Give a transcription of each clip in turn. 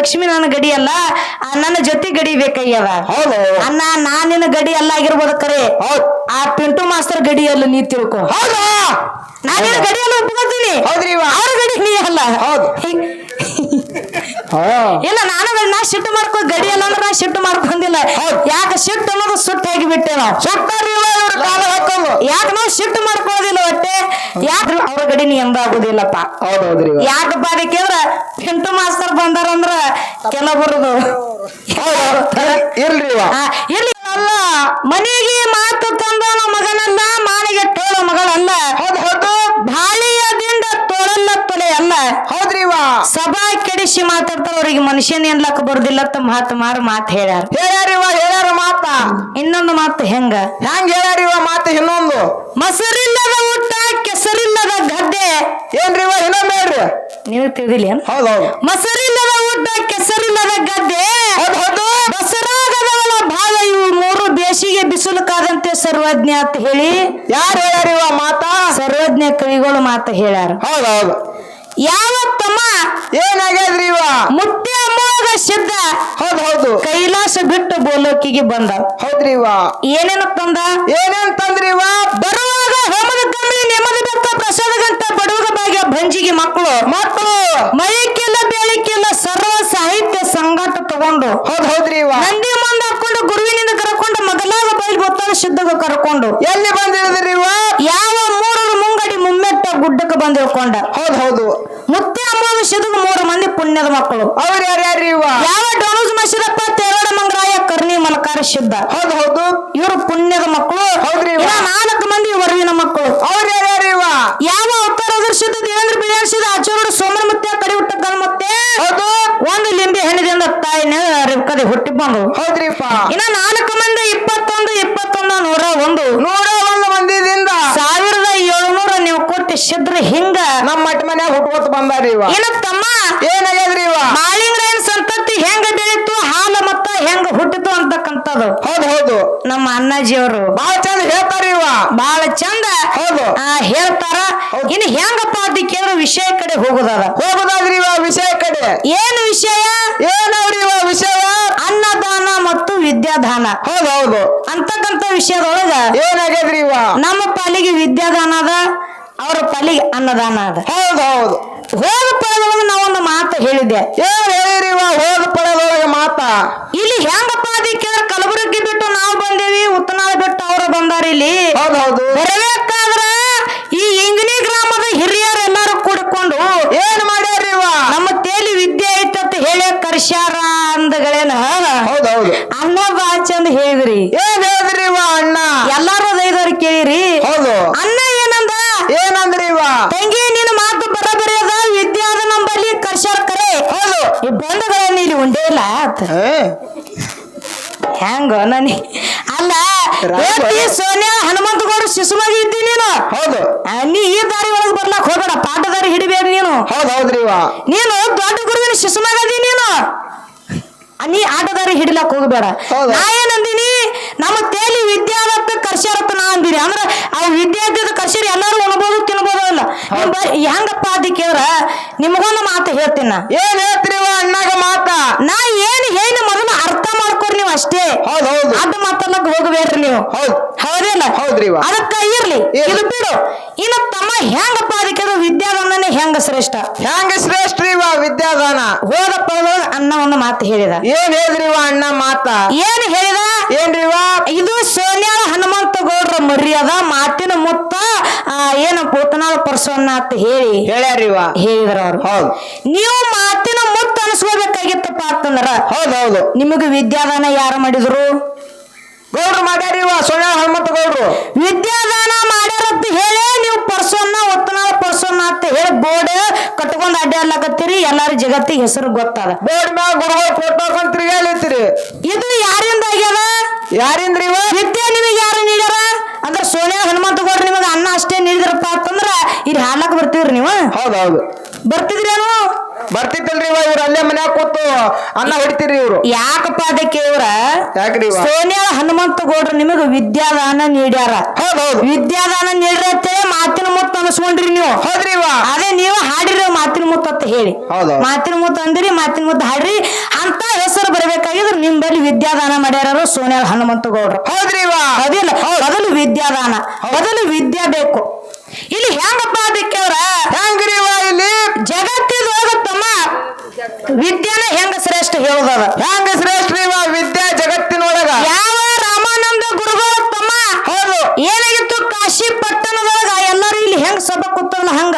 ಲಕ್ಷ್ಮಿ ನನ್ನ ಗಡಿ ಅಲ್ಲ ನನ್ನ ಜೊತೆ ಗಡಿ ಬೇಕಯ್ಯವ. ಹೌದು. ಅಣ್ಣ ನಿನ್ನ ಗಡಿ ಅಲ್ಲ ಆಗಿರ್ಬೋದು ಕರೆ. ಹೌದ್. ಆ ಪಿಂಟು ಮಾಸ್ತರ್ ಗಡಿ ಅಲ್ಲ ನೀ ತಿಳ್ಕೊ. ಹೌದಾ. ನಾನಿನ ಗಡಿ ಅಲ್ಲ ಒಪ್ಕೊತೀನಿ ಹೌದ್ರಿ ಅವ್ರ ಗಡಿ ನೀ ಅಲ್ಲ. ಹೌದು. ಇಲ್ಲ ನಾನು ಗಡಿ- ಮಾಡ್ಕೋ ಗಡಿ ಅಲ್ಲ ಅಂದ್ರೆ ನಾ ಸಿಟ್ಟು ಮಾಡ್ಕೊಂಡಿಲ್ಲ ಯಾಕೆ ಶಿಫ್ಟ್ ಅನ್ನೋದು ಸುಟ್ಟು ಹೋಗಿ ಬಿಟ್ಟೆ ನಾವು ಯಾಕೆ ನಾವು ಶಿಫ್ಟ್ ಮಾಡ್ಕೊಳ್ಳೋದಿಲ್ಲ ಒಟ್ಟೆ ಯಾಕೆ ಅವ್ರ ಗಡಿ ನೀ ಎಂದ ಆಗುದಿಲ್ಲಪ್ಪ? ಹೌದ್ ಯಾಕಪ್ಪ ಅದಕ್ಕೆ ಅಂದ್ರ ಪಿಂಟು ಮಾಸ್ತರ್ ಬಂದಾರಂದ್ರ ಕೆಲವರದು. ಇರ್ಲಿ ಅಲ್ಲ. ಮನೆಗೆ ಮಾತು ತಂದ ಮಗನಲ್ಲ ಮಾನಿಗೆ ತೋಳ ಮಗಳಲ್ಲ. ಹೌದು ಹೌದು. ಬಾಳಿಯದಿಂದ ತೋಳಲ್ಲ ತೊಲೆ ಅಲ್ಲ. ಹೌದ್ರಿ ಸಭಾ ಕೆಡಿಸಿ ಮಾತಾಡ್ತಾರ ಅವ್ರಿಗೆ ಮನುಷ್ಯನ ಎನ್ಲಕ್ಕ ಬರುದಿಲ್ಲ ಅಂತ ಮಾತು ಮಾರು ಮಾತು ಹೇಳ್ಯಾರ. ಹೇಳ್ಯಾರ ಇವ ಹೇಳ್ಯಾರ ಮಾತ. ಇನ್ನೊಂದು ಮಾತು ಹೆಂಗ? ಹೆಂಗ್ ಹೇಳ್ಯಾರ ಇವ ಮಾತು ಇನ್ನೊಂದು? ಮೊಸರಿಲ್ಲದ ಊಟ ಕೆಸರಿಲ್ಲದ ಗದ್ದೆ. ಏನ್ರಿ ಇವ ಇನ್ನೊಂದು ಹೇಳ್ರಿ. ನೀವು ತಿಳಿದಿಲ್ಲ ಏನ್? ಹೌದೌದು ಮೊಸರಿಲ್ಲದ ಊಟ ಕೆಸರಿಲ್ಲದ ಗದ್ದೆ. ಬಸರಾಗದವಳ ಇವು ಮೂರು ಬೇಸಿಗೆ ಬಿಸಿಲು ಕಾದಂತೆ ಸರ್ವಜ್ಞ ಅಂತ ಹೇಳಿ. ಯಾರು ಹೇಳ್ಯಾರ ಇವ ಮಾತಾ? ಸರ್ವಜ್ಞ ಕವಿಗಳು ಮಾತು ಹೇಳ್ಯಾರ. ಹೌದೌದು ಹೌದು. ಯಾವ ಏನಾಗ್ಯದ್ರಿ ಇವ? ಮುಟ್ಟಿ ಅಮ್ಮಗ ಸಿದ್ಧ ಹೌದ್ ಹೌದು. ಕೈಲಾಸ ಬಿಟ್ಟು ಬೋಲೋಕಿಗೆ ಬಂದ. ಹೌದ್ರಿ ಇವ? ಏನೇನ ತಂದ? ಏನೇನ್ ತಂದ್ರಿ ಇವ? ಬರುವಾಗ ಹೋಮದ ಕಮ್ಮಿ ನೆಮ್ಮದಿ ಬೆತ್ತ ಪ್ರಸಾದ ಗಂಟ ಬಡವಗ ಭಾಗ್ಯ ಭಂಜಿಗೆ ಮಕ್ಕಳು. ಮಕ್ಕಳು. ಮೈಕೆಲ್ಲ ಬೆಳಕೆಲ್ಲ ಸರ್ವ ಸಾಹಿತ್ಯ ಸಂಘಟ ತಗೊಂಡು. ಹೌದ್ ಹೌದ್ರಿ ಇವ? ನಂದಿ ಮುಂದೆ ಹಾಕೊಂಡು ಗುರುವಿನಿಂದ ಕರ್ಕೊಂಡು ಮೊದಲಾಗ ಬೈಲ್ ಗೊತ್ತಾಗ ಸಿದ್ಧಗ ಕರ್ಕೊಂಡು. ಎಲ್ಲಿ ಬಂದಿಳಿದ್ರಿ ಇವ? ಯಾವ ಮೂರರ ಮುಂಗಡಿ ಮುಮ್ಮೆಟ್ಟ ಗುಡ್ಡಕ್ಕೆ ಬಂದಿಳ್ಕೊಂಡ. ಹೌದ್ ಹೌದು. ಮುತ್ತೆ ಅಮಾವಾಸ್ಯದ ಮೂರು ಮಂದಿ ಪುಣ್ಯದ ಮಕ್ಕಳು. ಅವ್ರ ಯಾರ್ಯಾರು ಇವ? ಯಾವ ಡೊಣೂಸ್ ಮಸಿದಪ್ಪ ತೇರಡ ಮಂಗರಾಯ ಕರ್ಣಿ ಮಲಕಾರ ಸಿದ್ಧ ಹೌದು ಹೌದು. ಇವರು ಪುಣ್ಯದ ಮಕ್ಕಳು. ಹೌದ್ರಿ ನಾಲ್ಕು ಮಂದಿ ವರುವಿನ ಮಕ್ಕಳು. ಅವ್ರ ಯಾರ್ಯಾರು ಇವ? ಯಾವ ಅವತಾರ ದರ್ಶಿದ ದೇವೇಂದ್ರ ಬಿಳಿಯಾಡ್ಸಿದ ಆಚೂರು ಸೋಮನ ಮತ್ತೆ ಕಡಿ ಹುಟ್ಟ ಗಣಮತ್ತೆ ಹೌದು. ಒಂದು ಲಿಂಬೆ ಹೆಣ್ಣದಿಂದ ತಾಯಿನ ಕದಿ ಹುಟ್ಟಿ ಬಂದು ಹೌದ್ರಿಪ್ಪ. ಇನ್ನ ನಾಲ್ಕು ಮಂದಿ ಇಪ್ಪತ್ತೊಂದು ಇಪ್ಪತ್ತೊಂದು ನೂರ ಒಂದು. ನೂರ ಒಂದು ಮಂದಿದಿಂದ ಸಾವಿರದ ಏಳುನೂರ ನೀವು ಕೊಟ್ಟು ಸಿದ್ರ ಹಿಂಗ ನಮ್ಮ ಮನ್ಯಾಗ ಹುಟ್ಕೋತ ಬಂದಾರಿ ಇವ. ತಮ್ಮ? ಏನಾಗ್ಯದ್ರಿ ಇವ? ಮಾಳಿಂಗ್ರಾಯನ್ ಸಂತತಿ ಹೆಂಗ ಬೆಳಿತು ಹಾಲ ಮತ್ತ ಹೆಂಗ ಹುಟ್ಟಿತು ಅಂತಕ್ಕಂಥದ್ದು. ಹೌದು ಹೌದು. ನಮ್ಮ ಅಣ್ಣಾಜಿ ಅವರು ಬಹಳ ಚಂದ ಹೇಳ್ತಾರಿ ಇವ. ಬಹಳ ಚಂದ ಹೌದು. ಹೇಳ್ತಾರ. ಇನ್ನು ಹೆಂಗಪ್ಪ ಅದಕ್ಕೆ ವಿಷಯ ಕಡೆ ಹೋಗುದಾರ ಹೋಗುದಾದ್ರಿ ಇವ ವಿಷಯ ಕಡೆ. ಏನು ವಿಷಯ? ಏನವ್ರಿ ಇವ ವಿಷಯ? ಅನ್ನದಾನ ಮತ್ತು ವಿದ್ಯಾದಾನ. ಹೌದು ಹೌದು. ಅಂತಕ್ಕಂಥ ವಿಷಯದೊಳಗ ಏನಾಗ್ಯದ್ರಿ ಇವ? ನಮ್ಮ ಪಾಲಿಗೆ ವಿದ್ಯಾದಾನ ಅದ. ಅವ್ರ ಪಾಲಿಗೆ ಅನ್ನದಾನ ಅದ. ಹೌದು ಹೌದು. ಹೋದ ನಾವು ನಾವೊಂದು ಮಾತು ಹೇಳಿದ್ದೆ. ಏನ್ ಹೇಳಿರಿ ಇವ ಹೋದ ಪಡೆದೊಳಗೆ ಮಾತ? ಇಲ್ಲಿ ಹೆಂಗಪ್ಪ ಅದಕ್ಕೆ ಕಲಬುರಗಿ ಬಿಟ್ಟು ನಾವು ಬಂದೇವಿ ಉತ್ತನಾಳ ಬಿಟ್ಟು ಅವರು ಬಂದಾರ ಇಲ್ಲಿ ಹೌದ್ ಹೌದು ಬರಬೇಕಾದ್ರ ಈ ಇಂಗನಿ ಗ್ರಾಮದ ಹಿರಿಯರು ಎಲ್ಲಾರು ಕೂಡಿಕೊಂಡು ಏನ್ ಮಾಡ್ಯಾರಿ ಇವ ನಮ್ಮ ತೇಲಿ ವಿದ್ಯೆ ಐತಂತ ಹೇಳಿ ಕರ್ಸ್ಯಾರ ಅಂದಗಳೇನ ಹೌದ್ ಹೌದು ಅನ್ನ ಬಾ ಚಂದ ಹೇಳಿದ್ರಿ ಏನ್ ಹೇಳಿದ್ರಿ ಇವ ಅಣ್ಣ ಎಲ್ಲಾರು ಐದವ್ರು ಕೇಳಿರಿ ಹೌದು ಅನ್ನ ಏನಂದ ಏನಂದ್ರಿ ಇವ ತಂಗಿ ನಿನ್ನ ಮಾತು ಬರಬರಿ ಅದ ವಿದ್ಯೆ ಅದ ನಂಬಲ್ಲಿ ಕರ್ಸ್ಯಾರ ಕರೆ ಹೌದು ಈ ಬಂಧಗಳನ್ನ ಇಲ್ಲಿ ಉಂಡೇ ಇಲ್ಲ ಆತ. ಹೆಂಗ ನನಿ ಅಲ್ಲ. ಹೇಳ್ತಿ ಸೋನಿಯಾ ಹನುಮಂತಗೌಡ ಶಿಶುವಾಗಿ ಇದ್ದಿ ನೀನು. ಹೌದು. ನೀ ಈ ದಾರಿ ಒಳಗೆ ಬರ್ಲಾಕ್ ಹೋಗಬೇಡ ಪಾಠ ದಾರಿ ಹಿಡಿಬೇಡ ನೀನು. ಹೌದು ಹೌದ್ರಿ ನೀನು ದೊಡ್ಡ ಗುರುವಿನ ಶಿಶುಮಗದಿ ನೀನು. ಆ, ನೀ ಆಟದಾರಿ ಹಿಡಿಲಕ್ ಹೋಗಬೇಡ. ನಾ ಏನಂದಿನಿ? ನಮ್ಮ ತೇಲಿ ವಿದ್ಯಾವತ್ತ ಕರ್ಸ್ಯಾರತ್ತ ನಾ ಅಂದಿರಿ ಅಂದ್ರ ಆ ವಿದ್ಯಾರ್ಥಿ ಕರ್ಸಿರಿ ಎಲ್ಲಾರು ಉಣ್ಬೋದು ತಿನ್ಬೋದು ಅಲ್ಲ. ಹೆಂಗಪ್ಪ ಅದಕ್ಕೆ ಕೇಳ್ರ ನಿಮಗೊಂದು ಮಾತು ಹೇಳ್ತೀನಿ ನಾ. ಏನ್ ಹೇಳ್ತೀರಿ ಅಣ್ಣಾಗ ಮಾತ? ನಾ ಏನ್ ಅಷ್ಟೇ. ಹೌದ್ ಹೌದು. ಅಡ್ಡ ಮಾತಲ್ಲಕ್ ಹೋಗಬೇಡ್ರಿ ನೀವು. ಹೌದ್. ಹೌದಿಲ್ಲ ಹೌದ್ರಿ ಇವ. ಅದಕ್ಕ ಇರ್ಲಿ. ಇರ್ಲಿ. ಇದು ಬಿಡು. ಇನ್ನು ತಮ್ಮ ಹೆಂಗಪ್ಪ ಅದಕ್ಕೆ ಅದು ವಿದ್ಯಾದಾನನೇ ಹೆಂಗ ಶ್ರೇಷ್ಠ? ಹೆಂಗ ಶ್ರೇಷ್ಠ ಇವ ವಿದ್ಯಾದಾನ? ಹೋದ ಪದದೊಳಗ ಅನ್ನ ಒಂದು ಮಾತು ಹೇಳಿದ. ಏನ್ ಹೇಳಿದ್ರಿ ಇವ ಅಣ್ಣ ಮಾತ? ಏನ್ ಹೇಳಿದ? ಏನ್ರಿ ಇದು ಸೋನ್ಯಾಳ ಹನುಮಂತ ಗೌಡ್ರ ಮರ್ಯಾದ ಮಾತಿನ ಮುತ್ತ ಆ, ಏನು ಪೂತನಾಳ ಪರ್ಸವನ್ನ ಅಂತ ಹೇಳಿ ಹೇಳ್ಯಾರಿ ಇವ. ಹೇಳಿದ್ರ ಅವ್ರು ಹೌದ್. ನೀವು ಮುತ್ತ ಅನ್ಸ್ಕೋಬೇಕಾಗಿತ್ತಪ್ಪ ಹೌದೌದು ಹೌದು. ನಿಮಗೆ ವಿದ್ಯಾದಾನ ಯಾರು ಮಾಡಿದ್ರು? ಗೌಡ್ರು ಮಾಡ್ಯಾರಿ ಇವ ಸೋನ್ಯಾ ಹನುಮಂತ ಗೌಡ್ರು. ವಿದ್ಯಾದಾನ ಮಾಡ್ಯಾರಂತ ಹೇಳಿ ನೀವು ಪರ್ಸನ್ನ ಒತ್ತನಾಳ ಪರ್ಸನ್ನ ಅಂತ ಹೇಳಿ ಬೋರ್ಡ್ ಕಟ್ಕೊಂಡು ಅಡ್ಡಾಡ್ಲಕತ್ತೀರಿ ಎಲ್ಲಾರು ಜಗತ್ತಿಗೆ ಹೆಸರು ಗೊತ್ತಾದ. ಬೋರ್ಡ್ ಮ್ಯಾಗ ಗುರುಗಳು ಫೋಟೋ ಹಾಕೊಂಡ್ ತಿರ್ಗಾಲಿತ್ತೀರಿ ಇದು ಯಾರಿಂದ ಆಗ್ಯದ? ಯಾರಿಂದ್ರಿ ಇವ? ವಿದ್ಯೆ ನಿಮಗೆ ಯಾರು ನೀಡ್ಯಾರ? ಅಂದ್ರೆ ಸೋನಿಯಾ ಹನುಮಂತ ಗೌಡ್ರು ನಿಮಗೆ ಅನ್ನ ಅಷ್ಟೇ ನೀಡಿದ್ರಪ್ಪ ಅಂತಂದ್ರ ಇಲ್ಲಿ ಹಾಲಕ್ ಬರ್ತೀವ್ರಿ ನೀವು? ಹೌದೌದು ಹೌದು. ಬರ್ತಿದ್ರೇನು? ಬರ್ತಿತ್ತಲ್ರಿ ಇವ ಇವ್ರ ಅಲ್ಲೇ ಮನ್ಯಾಗ ಕೂತು ಅನ್ನ ಹೊಡಿತೀರಿ ಇವ್ರು. ಯಾಕಪ್ಪ ಅದಕ್ಕೆ ಇವ್ರ? ಯಾಕ್ರಿ ಇವ? ಸೋನಿಯಾಳ ಹನುಮಂತ ಗೌಡ್ರು ನಿಮಗ ವಿದ್ಯಾದಾನ ನೀಡ್ಯಾರ. ವಿದ್ಯಾದಾನ ನೀಡಿರತ್ತೆ ಮಾತಿನ ಮುತ್ತ ಅನಸ್ಕೊಂಡ್ರಿ ನೀವು. ಹೌದ್ರಿ ಇವ. ಅದೇ ನೀವು ಹಾಡಿರಿ ಮಾತಿನ ಮುತ್ತ ಅಂತ ಹೇಳಿ. ಹೌದು. ಮಾತಿನ ಮುತ್ತ ಅಂದಿರಿ ಮಾತಿನ ಮುತ್ತ ಹಾಡ್ರಿ ಅಂತ ಹೆಸರು ಬರಬೇಕಾಗಿದ್ರೆ ನಿಮ್ಮಲ್ಲಿ ವಿದ್ಯಾದಾನ ಮಾಡ್ಯಾರ ಸೋನಿಯಾಳ ಹನುಮಂತ ಗೌಡ್ರು. ಹೌದ್ರಿ ಇವ. ಅದಿಲ್ಲ ಮೊದಲು ವಿದ್ಯಾದಾನ ಮೊದಲು ವಿದ್ಯಾ ಬೇಕು. ಇಲ್ಲಿ ಹೆಂಗಪ್ಪ ಅದಕ್ಕೆ ಅವ್ರ? ಹೆಂಗ್ರಿ ಇವ ಇಲ್ಲಿ? ಜಗತ್ತಿದೊಳಗ ತಮ್ಮ ವಿದ್ಯಾನ ಹೆಂಗ ಶ್ರೇಷ್ಠ ಹೇಳೋದದ? ಹೆಂಗ ಶ್ರೇಷ್ಠ ಇವ ವಿದ್ಯಾ ಜಗತ್ತಿನೊಳಗ? ಯಾವ ರಾಮಾನಂದ ಗುರುಗಳ ತಮ್ಮ ಹೌದು. ಏನಾಗಿತ್ತು? ಕಾಶಿ ಪಟ್ಟಣದೊಳಗ ಎಲ್ಲರೂ ಇಲ್ಲಿ ಹೆಂಗ್ ಸಭೆ ಕೂತಲ್ಲ ಹಂಗ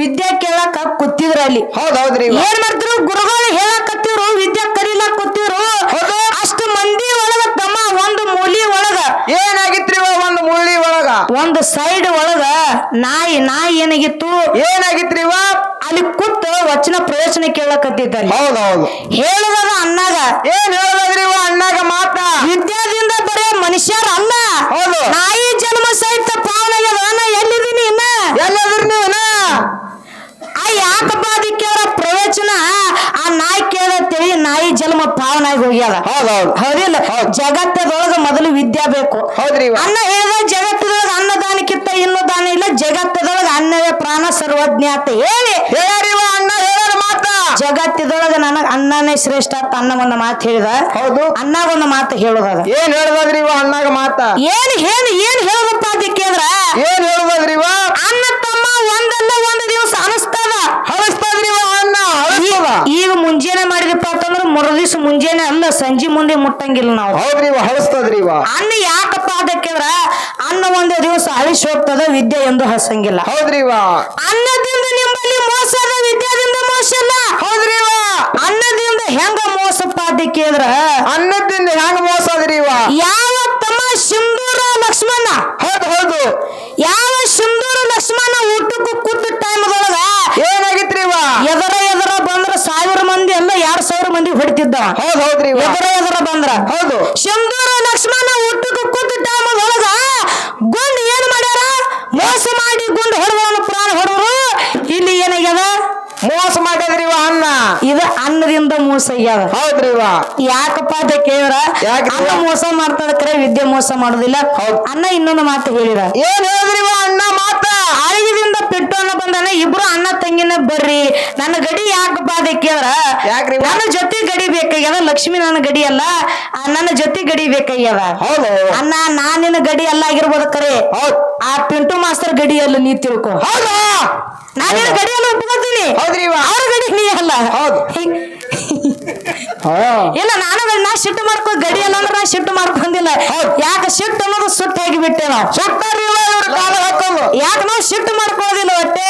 ವಿದ್ಯಾ ಕೇಳಾಕ ಕೂತಿದ್ರ ಅಲ್ಲಿ. ಹೌದು ಹೌದ್ರಿ ಏನ್ ಮಾಡಿದ್ರು? ಗುರುಗಳು ಹೇಳಕತ್ತಿರು ವಿದ್ಯಾ ಕರೀಲಾ ಕೂತಿರು ಹೌದು. ಅಷ್ಟು ಮಂದಿ ಒಳಗ ತಮ್ಮ ಒಂದು ಮೂಲಿ ಒಳಗ. ಏನಾಗಿತ್ರಿ ಒಂದು ಮೂಲಿ ಒಳಗ? ಒಂದು ಸೈಡ್ ಒಳಗ ನಾಯಿ ನಾಯಿ ಏನಾಗಿತ್ತು? ಏನಾಗಿತ್ರಿ ಇವ? ಅಲ್ಲಿ ಕೂತ ವಚನ ಪ್ರವಚನ ಕೇಳಕತ್ತಿದ್ದಲ್ಲಿ ಹೌದ್ ಹೌದು ಹೇಳುದದ ಅನ್ನಾಗ ಏನ್ ಹೇಳದ್ರಿ ಅಣ್ಣಾಗ ಮಾತ? ವಿದ್ಯಾದಿಂದ ಬರೀ ಮನುಷ್ಯರ ಅಲ್ಲ ಹೌದು. ನಾಯಿ ಜನ್ಮ ಸಹಿತ ಪಾವನಾಗ್ಯದ ನಾ ಎಲ್ಲಿದ್ದೀನಿ ಇನ್ನ? ಎಲ್ಲದ್ರಿ ನೀವನ ಆ ಯಾಕಪ್ಪ ಅದಕ್ಕೆ ಅವರ ಪ್ರವಚನ ಆ ನಾಯಿ ಕೇಳತ್ತೇಳಿ ನಾಯಿ ಜನ್ಮ ಪಾವನಾಗಿ ಹೋಗ್ಯದ. ಹೌದ್ ಹೌದು ಹೌದಿಲ್ಲ. ಹೌದು. ಜಗತ್ತದೊಳಗ ಮೊದಲು ವಿದ್ಯಾ ಬೇಕು. ಹೌದ್ರಿ ಅನ್ನ ಹೇಳಿದ ದಾನ ಇಲ್ಲ ಜಗತ್ತದೊಳಗ ಅನ್ನವೇ ಪ್ರಾಣ ಸರ್ವಜ್ಞಾತ ಅಂತ ಹೇಳಿ. ಹೇಳ್ಯಾರಿ ಅನ್ನ ಅಣ್ಣ ಮಾತ್ರ ಮಾತ. ಜಗತ್ತಿದೊಳಗ ನನಗ ಅನ್ನನೇ ಶ್ರೇಷ್ಠ ಅಂತ ಅನ್ನ ಒಂದು ಮಾತು ಹೇಳಿದ. ಹೌದು. ಅನ್ನ ಒಂದು ಮಾತು ಹೇಳುದ ಏನ್ ಹೇಳ್ಬೋದ್ರಿ ಇವ ಅನ್ನಾಗ ಮಾತ? ಏನ್ ಹೇಳಿ ಏನ್ ಹೇಳದಪ್ಪ ಅದಕ್ಕೆ ಅಂದ್ರ ಏನ್ ಹೇಳ್ಬೋದ್ರಿ ಇವ ಅನ್ನ ತಮ್ಮ ಒಂದಲ್ಲ ಒಂದು ದಿವಸ ಅನಿಸ್ತದ ಹಳಸ್ತದ್ರಿ ಅನ್ನ ಹಳಸ್ತದ ಈಗ ಮುಂಜಾನೆ ಮಾಡಿದಪ್ಪ ಅಂತಂದ್ರ ಮರು ದಿವಸ ಮುಂಜಾನೆ ಅಲ್ಲ ಸಂಜೆ ಮುಂದೆ ಮುಟ್ಟಂಗಿಲ್ಲ ನಾವು. ಹೌದ್ರಿ ಇವ ಹಳಸ್ತದ್ರಿ ಇವ ಅನ್ನ ಯಾಕಪ್ಪ ಅದಕ್ಕೆ ಅಂದ್ರ ಅನ್ನ ಒಂದು ದಿವಸ ಅಳಿಸಿ ಹೋಗ್ತದ ವಿದ್ಯೆ ಎಂದು ಹಸಂಗಿಲ್ಲ. ಹೌದ್ರಿ ಇವ ಅನ್ನದಿಂದ ನಿಮ್ಮಲ್ಲಿ ಮೋಸ ಅದ ವಿದ್ಯಾದಿಂದ ಮೋಸ ಅಲ್ಲ ಹೌದ್ರಿವ ಅನ್ನದಿಂದ ಹೆಂಗ ಮೋಸಪ್ಪ ಅಂತ ಅಂದ್ರ? ಅನ್ನದಿಂದ ಹೆಂಗ ಮೋಸ ಅದ್ರಿವ ಯಾವ ತಮ್ಮ ಸಿಂಧೂರ ಲಕ್ಷ್ಮಣ? ಹೌದು ಹೌದು. ಯಾವ ಸಿಂಧೂರ ಲಕ್ಷ್ಮಣ ಊಟಕ್ಕೂ ಕೂತ ಟೈಮ್ ಒಳಗ ಏನಾಗಿತ್ರಿವ ಎದರ ಎದರ ಬಂದ್ರ ಸಾವಿರ ಮಂದಿ ಅಲ್ಲ ಎರಡ್ ಸಾವಿರ ಮಂದಿ ಹೊಡಿತಿದ್ದ. ಹೌದ್ ಹೌದ್ರಿ ಎದರ ಎದರ ಬಂದ್ರ. ಹೌದು. ಸಿಂಧೂರ ಲಕ್ಷ್ಮಣ ಊಟಕ್ಕೂ ಕೂತ ಟೈಮ್ದೊಳಗ ಗುಂಡ್ ಏನ್ ಮಾಡ್ಯಾರ ಮೋಸ ಮಾಡಿ ಗುಂಡ್ ಹೊಡೆದವನು ಪ್ರಾಣ ಹೊಡೆದ್ರು ಇಲ್ಲಿ ಏನಾಗ್ಯದ ಮೋಸ ಮಾಡ್ಯದ್ರಿ ಇವ ಅಣ್ಣ ಇದು ಮೋಸ ಆಗ್ಯಾವ. ಹೌದ್ರಿ ಇವ ಯಾಕಪ್ಪ ಅಂತ ಕೇಳಿದ್ರ ಯಾಕ್ರಿ? ಅನ್ನ ಮೋಸ ಮಾಡ್ತಾರ ಕರೆ ವಿದ್ಯೆ ಮೋಸ ಮಾಡುದಿಲ್ಲ. ಹೌದ್. ಅನ್ನ ಇನ್ನೊಂದು ಮಾತು ಹೇಳಿದ. ಏನ್ ಹೇಳಿದ್ರಿ ಇವ ಅಣ್ಣ ಮಾತ ಪೆಟ್ಟು ಅನ್ನ ಬಂದಾನ ಇಬ್ರು ಅಣ್ಣ ತಂಗಿನ ಬರ್ರಿ. ನನ್ನ ಗಡಿ ಯಾಕಪ್ಪ ಬಾಧೆ ಕೇಳ್ರ ಯಾಕ್ರಿ ನನ್ನ ಜೊತೆ ಗಡಿ ಬೇಕಾಗ್ಯದ ಲಕ್ಷ್ಮಿ ನನ್ನ ಗಡಿ ಅಲ್ಲ. ಆ ನನ್ನ ಜೊತೆ ಗಡಿ ಬೇಕಾಗ್ಯದ. ಹೌದು. ಅನ್ನ ನಾನಿನ ಗಡಿ ಅಲ್ಲ ಆಗಿರ್ಬೋದು ಕರೆ. ಹೌದ್. ಆ ಪಿಂಟು ಮಾಸ್ತರ್ ಗಡಿ ಅಲ್ಲ ನೀ ತಿಳ್ಕೊ. ಹೌದು. ನಾನಿನ ಗಡಿ ಅಲ್ಲ ಒಪ್ಕೊತೀನಿ ಅವ್ರ ಗಡಿ ನೀ ಅಲ್ಲ. ಹೌದು. ಇಲ್ಲ ನಾನು ನಾ ಶಿಫ್ಟ್ ಮಾಡ್ಕೊ ಗಡಿ ಅಲ್ಲ ಅಂದ್ರೆ ನಾ ಶಿಫ್ಟ್ ಮಾಡ್ಕೊಂಡಿಲ್ಲ. ಯಾಕೆ ಶಿಫ್ಟ್ ಅನ್ನೋದು ಸುಟ್ಟು ಹೋಗಿ ಬಿಟ್ಟೆ ನಾವು ಯಾಕೆ ನಾವು ಶಿಫ್ಟ್ ಮಾಡ್ಕೊಳ್ಳೋದಿಲ್ಲ ಒಟ್ಟೆ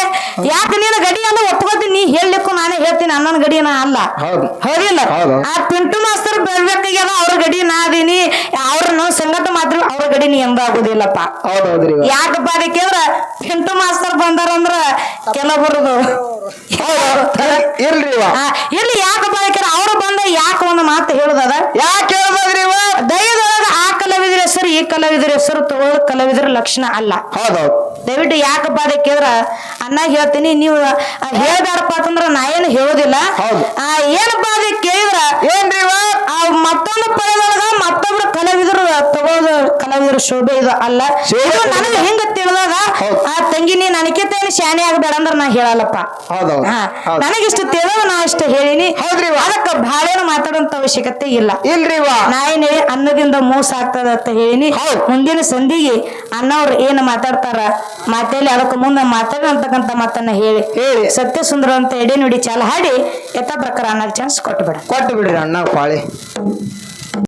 ಯಾಕೆ ನೀನು ಗಡಿ ಅಲ್ಲ ಒಪ್ಕೋತೀನಿ ನೀ ಹೇಳಲಿಕ್ಕೂ ನಾನೇ ಹೇಳ್ತೀನಿ ಗಡಿ ನಾ ಅಲ್ಲ. ಹೌದು. ಹೌದಿಲ್ಲ? ಆ ಪಿಂಟು ಮಾಸ್ತರ್ ಬರ್ಬೇಕಾಗ್ಯದ ಅವ್ರ ಗಡಿ ನಾ ಅದೀನಿ ಅವ್ರನ್ನ ಸಂಗತ ಮಾತ್ರ ಅವ್ರ ಗಡಿ ನೀ ಎಂದಾಗುದಿಲ್ಲಪ್ಪ ಯಾಕಪ್ಪ ಅದಕ್ಕೆ ಪಿಂಟು ಮಾಸ್ತರ್ ಬಂದಾರಂದ್ರ ಕೆಲವರದು. ಇಲ್ರಿ ಇವ ಆ, ಇಲ್ಲಿ ಯಾಕಪ್ಪ ಅದಕ್ಕೆ ಅವ್ರು ಬಂದ ಯಾಕೆ ಒಂದು ಮಾತು ಹೇಳುದದ ಯಾಕೆ ಹೇಳ್ದದ್ರಿ ಇವ ದಯದೊಳಗ ಆ ಕಲಾವಿದರ ಹೆಸರು ಈ ಕಲಾವಿದರ ಹೆಸರು ಕಲಾವಿದರ ಲಕ್ಷಣ ಅಲ್ಲ. ಹೌದೌದು ದಯವಿಟ್ಟು ಯಾಕಪ್ಪ ಅದಕ್ಕೆ ಕೇಳಿದ್ರ ಅನ್ನ ಹೇಳ್ತೀನಿ ನೀವು ಹೇಳ್ಬಾರಪ್ಪ ಅಂತಂದ್ರ ನಾ ಏನು ಹೇಳೋದಿಲ್ಲ. ಏನಪ್ಪ ಅದೇ ಕೇಳಿದ್ರ ಏನ್ರಿ ಮತ್ತೊಂದು ತಗೊಳ್ಳೋದು ಕಲಾವಿದರ ಶೋಭೆ ಇದು ಅಲ್ಲ. ಇದು ನನಗೆ ಹೆಂಗ ತಿಳಿದಾಗ. ಆ ತಂಗಿ ನೀ ಏನು ಶಾಣೆ ಆಗಬೇಡ ಅಂದ್ರ ನಾ ಹೇಳಲ್ಲಪ್ಪ. ನನಗಿಷ್ಟು ತಿಳಿದ ನಾ ಇಷ್ಟು ಹೇಳಿನಿ. ಅದಕ್ಕೆ ಭಾಳೇನು ಮಾತಾಡುವಂತ ಅವಶ್ಯಕತೆ ಇಲ್ಲ. ಇಲ್ರಿ ನಾಯಿನಿ ಅನ್ನದಿಂದ ಮೋಸ ಆಗ್ತದ ಅಂತ ಹೇಳಿನಿ. ಮುಂದಿನ ಸಂಧಿಗೆ ಅನ್ನವ್ರು ಏನು ಮಾತಾಡ್ತಾರ? ಮಾತೇಲಿ ಅದಕ್ಕೆ ಮುಂದೆ ಮಾತಾಡಿ ಅಂತಕ್ಕಂಥ ಮಾತನ್ನ ಹೇಳಿ. ಹೇಳಿ. ಸತ್ಯ ಸುಂದರ ಅಂತ ಎಡೆ ನುಡಿ ಚಾಲ ಹಾಡಿ ಯಥಾ ಪ್ರಕಾರ ಅನ್ನ ಚಾನ್ಸ್ ಕೊಟ್ಟು ಬಿಡ ಕೊಟ್ಟು ಬಿಡ್ರಿ ಅಣ್ಣ ಪಾಳಿ.